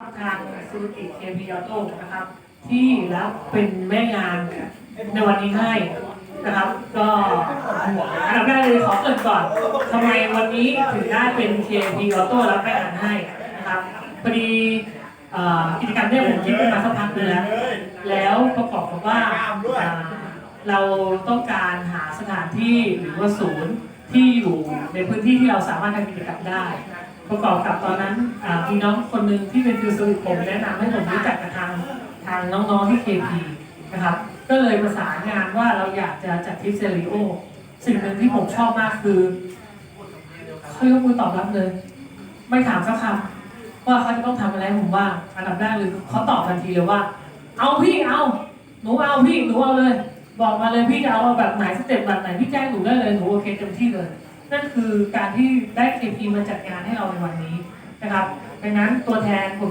ทางซูรุกิเคมีออโต้นะครับ ที่รับเป็นแม่งานในวันนี้ให้นะครับ ก็อันดับแรกเลยขอเกรินก่อนทำไมวันนี้ถึงได้เป็น KP Auto รับแม่งานให้นะครับพอดีอ่อกิจกรรมเนี่ยผมคิดขึ้นมาสักพักนึงแล้วแล้วประกอบกับว่าอ่าเราต้องการหาสถานที่หรือว่าศูนย์ที่อยู่ในพื้นที่ที่เราสามารถทำกิจกรรมได้ ประกอบกับตอนนั้น มีน้องคนหนึ่งที่เป็นฟิวสวิตผมแนะนำให้ผมรู้จักกับทางทางน้องๆที่ KP นะครับ ก็เลยประสานงานว่าเราอยากจะจัดทริปเซริโอสิ่งหนึ่งที่ผมชอบมากคือเขายกมือตอบรับเลย ไม่ถามสักคำว่าเขาจะต้องทำอะไรผมบ้าอันดับแรกเลยเขาตอบทันทีเลยว่า เอาพี่เอาหนูเอาพี่หนูเอาเลย บอกมาเลยพี่จะเอาแบบไหนสเต็ปแบบไหนพี่แจ้งหนูได้เลยหนูโอเคเต็มที่เลย นั่นคือการที่ได้เคพีมาจัดงานให้เราในวันนี้ นะครับดังนั้นตัวแทนผม